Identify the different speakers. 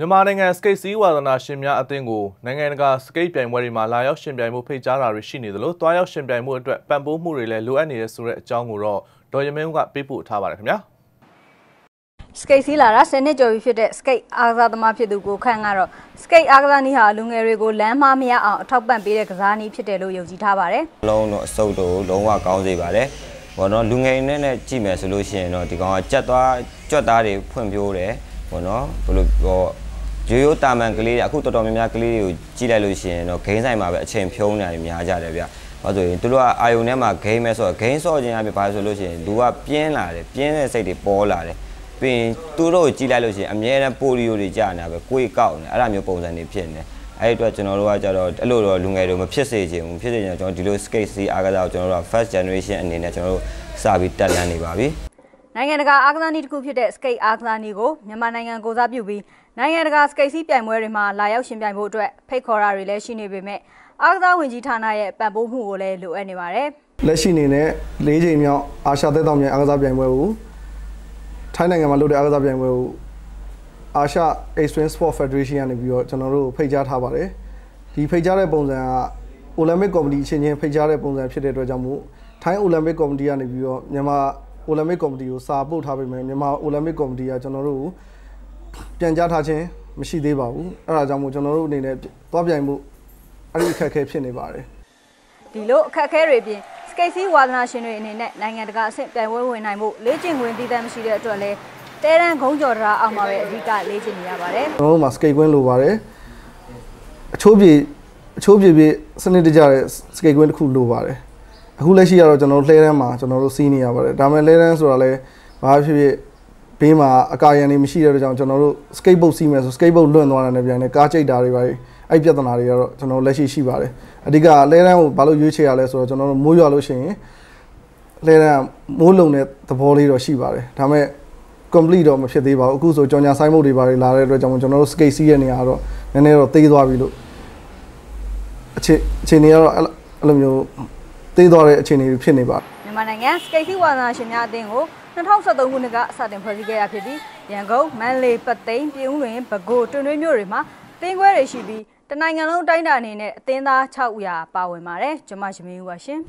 Speaker 1: မြန်မာနိုင်ငံစကိတ်စီးဝါသနာရှင်များအသင်းကိုနိုင်ငံတကာစကိတ်ပြိုင်ပွဲတွေမှာလာရောက်ရှင်ပြိုင်မှုဖိတ်ကြားတာတွေရှိနေသလိုတွားရောက်ရှင်ပြိုင်မှုအတွက်ပံ့ပိုးမှုတွေလည်းလိုအပ်နေတယ်ဆိုတဲ့အကြောင်းကိုတော့ဒေါ်ရမင်းကပေးပို့ထားပါတယ်ခင်ဗျာ
Speaker 2: စကိတ်စီးလာတာ10နှစ်ကျော်ပြီဖြစ်တဲ့စကိတ်အားကစားသမားဖြစ်သူကိုခန့်ကတော့စကိတ်အားကစားနည်းဟာလူငယ်တွေကိုလမ်းမမရအောင်အထောက်ပံ့ပေးတဲ့ကစားနည်းဖြစ်တယ်လို့ယုံကြည်ထားပါတယ်။
Speaker 3: လုံးတော့အစုပ်တော့လုံးဝကောင်းစေပါတယ်။ဘောနော်လူငယ်နဲ့နဲ့ကြည့်မယ်ဆိုလို့ရှိရင်တော့ဒီကောင်ကကြက်သွားကြွက်သားတွေဖွင့်ပြိုးတယ်ဘောနော်ဘယ်လိုဘော ရိုးရိုးတာမန်ကလေးတွေအခုတော်တော်များများကလေးတွေကိုကြည့်လိုက်လို့ရှိရင်တော့ဂိမ်းဆိုင်မှာပဲအချိန်ဖြုံးနေတာတွေများကြတယ်ဗျ။ဘာလို့ဆိုရင်သူတို့ကအာယုန်ထဲမှာဂိမ်းမဲဆိုတော့ဂိမ်းဆော့ခြင်းအပြင်ဘာလို့ဆိုလို့ရှိရင်လူကပြင်းလာတယ်ပြင်းတဲ့စိတ်တွေပေါ်လာတယ်။ပြီးရင်သူတို့ကိုကြည့်လိုက်လို့ရှိရင်အမြဲတမ်းပိုလီယိုတွေကြာနေတာပဲကိုယ်ကောက်နေအဲ့လိုမျိုးပုံစံတွေဖြစ်နေတယ်။အဲ့ဒီအတွက်ကျွန်တော်တို့ကကြတော့အဲ့လိုတော့လူငယ်တွေမဖြစ်စေချင်ဘူးဖြစ်စေချင်တော့ကျွန်တော်ဒီလို skate စီးအားကစားကိုကျွန်တော်တို့က first generation အနေနဲ့ကျွန်တော်တို့စပြီးတက်လန်းနေပါပြီ။
Speaker 2: နိုင်ငံတကာအားကစားနည်းတစ်ခုဖြစ်တဲ့ skate အားကစားနည်းကိုမြန်မာနိုင်ငံကိုစားပြုပြီးနိုင်ငံတကာ skate စီးပြိုင်ပွဲတွေမှာလာရောက်ရှင်ပြိုင်ဖို့အတွက်ဖိတ်ခေါ်တာတွေလည်းရှိနေပေမဲ့အားကစားဝင်ကြီးဌာနရဲ့ပံ့ပိုးမှုကိုလည်းလိုအပ်နေပါတယ်။
Speaker 4: လက်ရှိအနေနဲ့၄ချိန်မြောက်အာရှသက်တောင်မြိုင်အားကစားပြိုင်ပွဲကိုထိုင်းနိုင်ငံမှာလုပ်တဲ့အားကစားပြိုင်ပွဲကိုအာရှ Extreme Sport Federation ကနေပြီးတော့ကျွန်တော်တို့ဖိတ်ကြားထားပါတယ်။ဒီဖိတ်ကြားတဲ့ပုံစံက Olympic Committee ချင်းချင်းဖိတ်ကြားတဲ့ပုံစံဖြစ်တဲ့အတွက်ကြောင့်မို့ထိုင်း Olympic Committee ကနေပြီးတော့မြန်မာ အိုလံပစ်ကော်မတီကိုစာပို့ထားပေးမယ်မြန်မာအိုလံပစ်ကော်မတီကကျွန်တော်တို့ပြန်ကြားထားခြင်းမရှိသေးပါဘူးအဲ့ဒါကြောင့်မို့ကျွန်တော်တို့အနေနဲ့သွားပြိုင်မှုအဲ့ဒီအခက်အခဲဖြစ်နေပါတယ်
Speaker 2: ဒီလိုအခက်အခဲတွေပြင်စကိတ်စီးဝါသနာရှင်တွေအနေနဲ့နိုင်ငံတကာအဆင့်ပြိုင်ပွဲဝင်နိုင်မှုလေ့ကျင့်ခွင့်တည်တံ့မရှိတဲ့အတွက်လည်းတဲတန်းဂုံးကြော်တရာအောင်မှာပဲအဓိကလေ့ကျင့်နေရပါတယ်
Speaker 4: ကျွန်တော်တို့မှာစကိတ်ကွင်းလိုပါတယ်အချိုးပြေအချိုးပြေပြေစနစ်တကျတဲ့စကိတ်ကွင်းတစ်ခုလိုပါတယ် အခုလက်ရှိကတော့ကျွန်တော်တို့လှဲတန်းမှာကျွန်တော်တို့စီးနေရပါတယ်ဒါပေမဲ့လှဲတန်းဆိုတာလည်းဘာဖြစ်ဖြစ်ဘေးမှာအကာရန်တွေမရှိတဲ့အတွက်ကြောင့်ကျွန်တော်တို့ skateboard စီးမယ်ဆို skateboard လွင့်သွားတာနဲ့ပြန်နေကားချိတ်တာတွေပါအဲ့ပြဿနာတွေကတော့ကျွန်တော်လက်ရှိရှိပါတယ်အဓိကလဲတန်းကိုဘာလို့ရွေးချယ်ရလဲဆိုတော့ကျွန်တော်တို့မိုးရွာလို့ရှိရင်လဲတန်းမိုးလုံတဲ့သဘောလေးတော့ရှိပါတယ်ဒါပေမဲ့ complete တော့မဖြစ်သေးပါဘူးအခုဆိုကြောင်ညာဆိုင်မုတ်တွေပါတွေလာတဲ့အတွက်ကြောင့်ကျွန်တော်တို့ skate စီးရဲ့နေရာကတော့နည်းနည်းတော့သေးသွားပြီလို့အခြေအခြေအနေကတော့အဲ့လိုမျိုး သေးသွားတဲ့အခြေအနေဖြစ်နေပါ
Speaker 2: မြန်မာနိုင်ငံစကိတ်စီဝါသနာရှင်များအသင်းကို2023ခုနှစ်ကစတင်ဖွဲ့စည်းခဲ့ရဖြစ်ပြီးရန်ကုန်မန္တလေးပသိမ်ပြည်ဦးလွင်ပဲခူးတွင်တွင်းမြို့တွေမှာတင်းခွဲတွေရှိပြီးတနိုင်ငံလုံးတိုင်းတာအနေနဲ့အသင်းသား6ဦးရာပါဝင်ပါတယ်ကျွန်မရှင်မင်းဦးပါရှင်